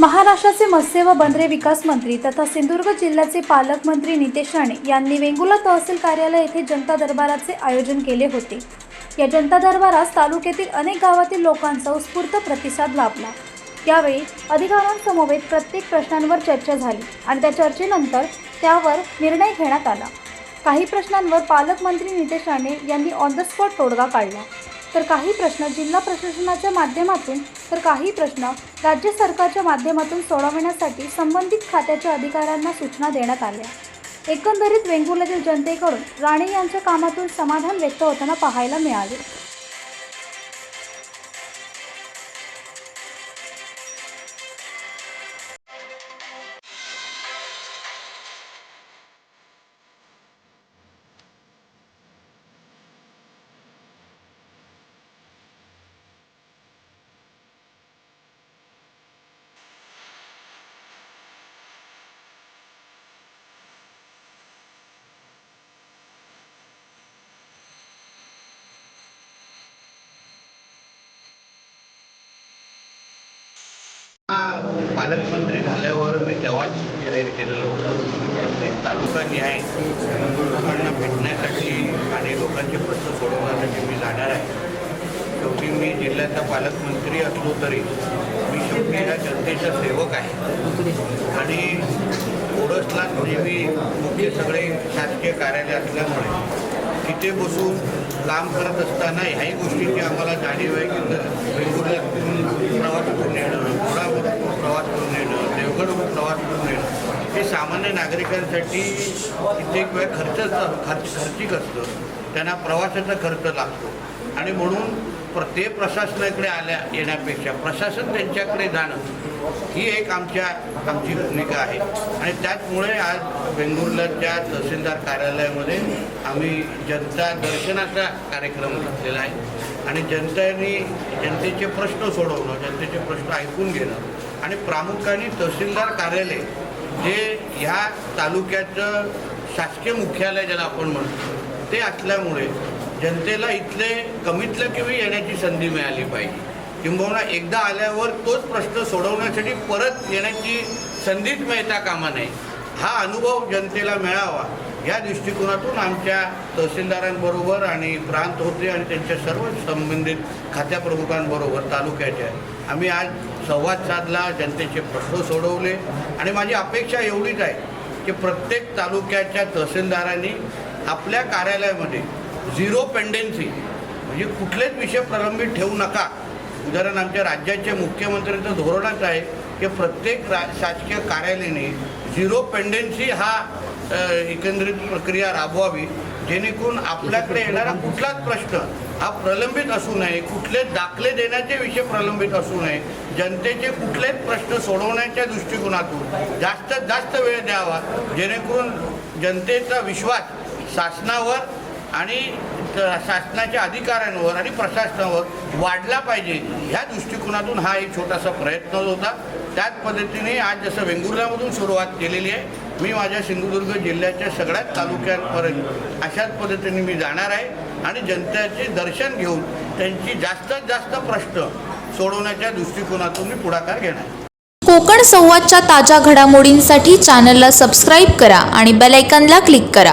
महाराष्ट्राचे मत्स्य व बंदरे विकास मंत्री तथा सिंधुदुर्ग जिल्ह्याचे पालकमंत्री नितेश राणे यांनी वेंगुला तहसील कार्यालय येथे जनता दरबाराचे आयोजन केले होते. या जनता दरबारास तालुक्यातील अनेक गावातील लोकांचा उत्स्फूर्त प्रतिसाद लाभला. यावेळी अधिकाऱ्यांसमवेत प्रत्येक प्रश्नांवर चर्चा झाली आणि त्या चर्चेनंतर त्यावर निर्णय घेण्यात आला. काही प्रश्नांवर पालकमंत्री नितेश राणे यांनी ऑन द स्पॉट तोडगा काढला. तर काही प्रश्न जिल्हा प्रशासनाच्या माध्यमातून तर काही प्रश्न राज्य सरकारच्या माध्यमातून सोडवण्यासाठी संबंधित खात्याच्या अधिकाऱ्यांना सूचना देण्यात आल्या. एकंदरीत वेंगुर्ल्यातील जनतेकडून राणे यांच्या कामातून समाधान व्यक्त होताना पाहायला मिळाले. पालकमंत्री झाल्यावर मी तेव्हाच जाहीर केलेलं होतं. ते तालुका न्याय लोकांना भेटण्यासाठी आणि लोकांचे प्रश्न सोडवण्यासाठी मी जाणार आहे. शेवटी मी जिल्ह्याचा पालकमंत्री असलो तरी मी शेवटी ह्या जनतेचा सेवक आहे. आणि ओरसला नेहमी मुख्य सगळे शासकीय कार्यालय असल्यामुळे तिथे बसून काम करत असताना ह्याही गोष्टीची आम्हाला जाणीव आहे की वेगवेगळ्या प्रवास करून येणं पुण्यावरून प्रवास करून येणं देवगडवरून प्रवास करून येणं हे सामान्य नागरिकांसाठी कित्येक वेळ खर्च खर्च खर्चिक असतं. त्यांना प्रवासाचा खर्च लागतो. आणि म्हणून ते प्रशासनाकडे आल्या येण्यापेक्षा प्रशासन त्यांच्याकडे जाणं ही एक आमच्या आमची भूमिका आहे. आणि त्याचमुळे आज बेंगुर्ल्याच्या तहसीलदार कार्यालयामध्ये आम्ही जनता दर्शनाचा कार्यक्रम घेतलेला आहे. आणि जनतेने जनतेचे प्रश्न सोडवणं जनतेचे प्रश्न ऐकून घेणं आणि प्रामुख्याने तहसीलदार कार्यालय जे ह्या तालुक्याचं शासकीय मुख्यालय ज्याला आपण म्हणतो ते असल्यामुळे जनतेला इथले कमीतल्या कमी येण्याची संधी मिळाली पाहिजे. किंबहुना एकदा आल्यावर तोच प्रश्न सोडवण्यासाठी परत येण्याची संधीच मिळता कामा नये. हा अनुभव जनतेला मिळावा या दृष्टिकोनातून आमच्या तहसीलदारांबरोबर आणि प्रांत होते आणि त्यांच्या सर्व संबंधित खात्याप्रमुखांबरोबर तालुक्याच्या. आम्ही आज संवाद साधला जनतेचे प्रश्न सोडवले. आणि माझी अपेक्षा एवढीच आहे की प्रत्येक तालुक्याच्या तहसीलदारांनी आपल्या कार्यालयामध्ये झिरो पेंडेन्सी म्हणजे कुठलेच विषय प्रलंबित ठेवू नका. उदाहरण आमच्या राज्याचे मुख्यमंत्र्यांचं धोरणच आहे की प्रत्येक रा शासकीय कार्यालयाने झिरो पेंडेन्सी हा एकंदरीत प्रक्रिया राबवावी. जेणेकरून आपल्याकडे येणारा कुठलाच प्रश्न हा प्रलंबित असू नये कुठले दाखले देण्याचे विषय प्रलंबित असू नये. जनतेचे कुठलेच प्रश्न सोडवण्याच्या दृष्टिकोनातून जास्तीत जास्त वेळ द्यावा. जेणेकरून जनतेचा विश्वास शासनावर आणि शासनाच्या अधिकाऱ्यांवर आणि प्रशासनावर वाढला पाहिजे. ह्या दृष्टिकोनातून हा एक छोटासा प्रयत्न होता. त्याच पद्धतीने आज जसं वेंगुर्ल्यामधून सुरुवात केलेली आहे मी माझ्या सिंधुदुर्ग जिल्ह्याच्या सगळ्याच तालुक्यांपर्यंत अशाच पद्धतीने मी जाणार आहे आणि जनतेचे दर्शन घेऊन त्यांची जास्तीत जास्त प्रश्न सोडवण्याच्या दृष्टिकोनातून मी पुढाकार घेणार. कोकण संवादच्या ताज्या घडामोडींसाठी चॅनलला सबस्क्राईब करा आणि बेलायकनला क्लिक करा.